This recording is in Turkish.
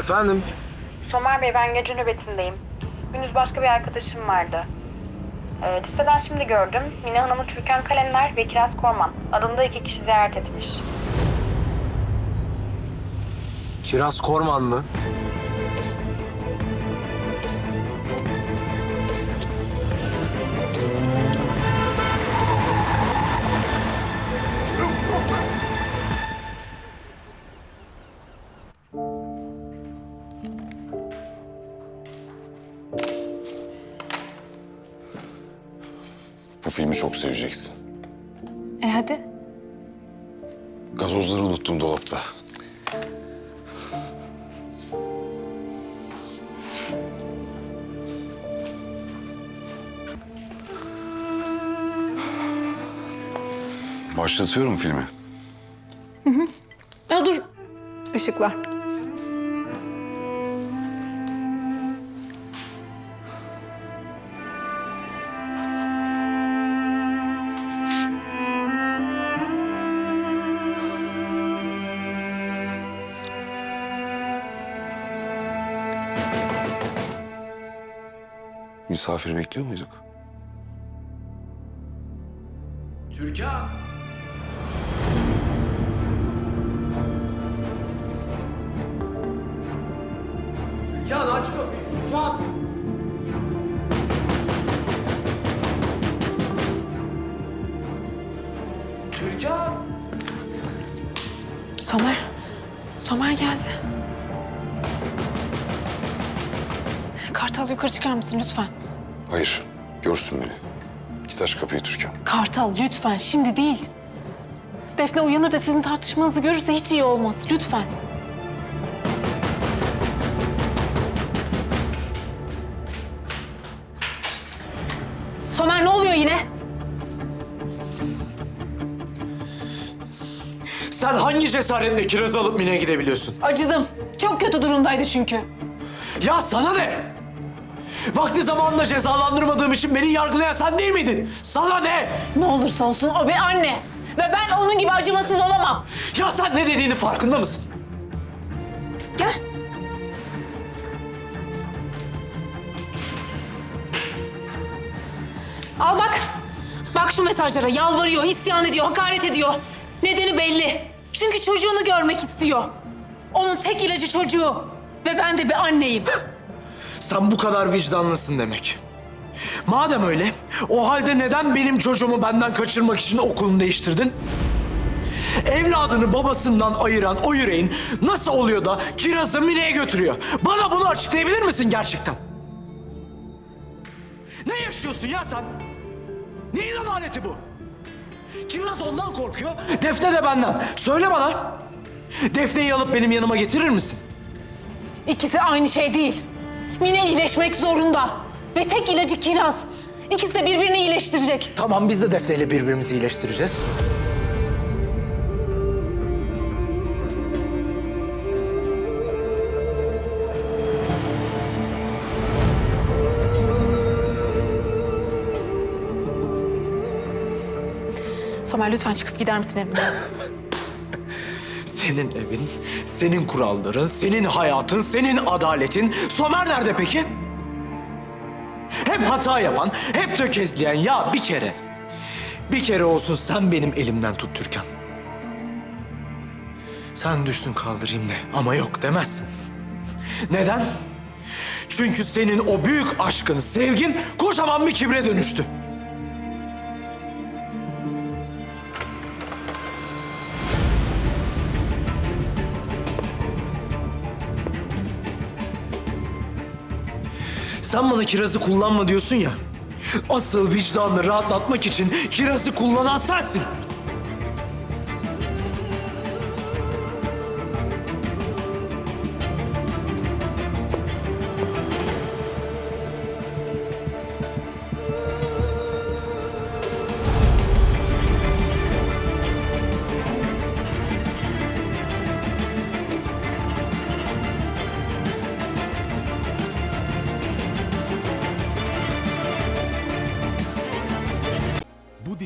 Efendim? Somer Bey ben gece nöbetindeyim. Gündüz başka bir arkadaşım vardı. Ee, listeden şimdi gördüm. Mine Hanım'ı Türkan Kalender ve Kiraz Korman adında iki kişi ziyaret etmiş. Kiraz Korman mı? Bu filmi çok seveceksin. E hadi. Gazozları unuttum dolapta. Başlatıyorum filmi. Ya dur. Işıklar. Misafir bekliyor muyduk? Türkan! Türkan aç kapıyı, Türkan! Türkan! Somer. Somer geldi. Kartal yukarı çıkar mısın lütfen? Hayır, görsün beni. Git aç kapıyı Türkan. Kartal lütfen şimdi değil. Defne uyanır da sizin tartışmanızı görürse hiç iyi olmaz. Lütfen. Somer ne oluyor yine? Sen hangi cesaretle kiraz alıp Mine'ye gidebiliyorsun? Acıdım. Çok kötü durumdaydı çünkü. Ya sana ne? Vakti zamanında cezalandırmadığım için beni yargılayan sen değil miydin? Sana ne? Ne olursa olsun o bir anne. Ve ben onun gibi acımasız olamam. Ya sen ne dediğini farkında mısın? Gel. Al bak. Bak şu mesajlara. Yalvarıyor, isyan ediyor, hakaret ediyor. Nedeni belli. Çünkü çocuğunu görmek istiyor. Onun tek ilacı çocuğu. Ve ben de bir anneyim. Sen bu kadar vicdanlısın demek. Madem öyle, o halde neden benim çocuğumu benden kaçırmak için okulunu değiştirdin? Evladını babasından ayıran o yüreğin nasıl oluyor da kirazı Mine'ye götürüyor? Bana bunu açıklayabilir misin gerçekten? Ne yaşıyorsun ya sen? Neyin adaleti bu? Kiraz ondan korkuyor, Defne de benden. Söyle bana. Defne'yi alıp benim yanıma getirir misin? İkisi aynı şey değil. Mine iyileşmek zorunda. Ve tek ilacı kiraz. İkisi de birbirini iyileştirecek. Tamam biz de Defne ile birbirimizi iyileştireceğiz. Somer lütfen çıkıp gider misin evimden? Senin evin, senin kuralların, senin hayatın, senin adaletin. Somer nerede peki? Hep hata yapan, hep tökezleyen ya bir kere. Bir kere olsun sen benim elimden tut Türkan. Sen düştün kaldırayım de ama yok demezsin. Neden? Çünkü senin o büyük aşkın, sevgin kocaman bir kibre dönüştü. Sen bana kirazı kullanma diyorsun ya. Asıl vicdanını rahatlatmak için kirazı kullanan sensin.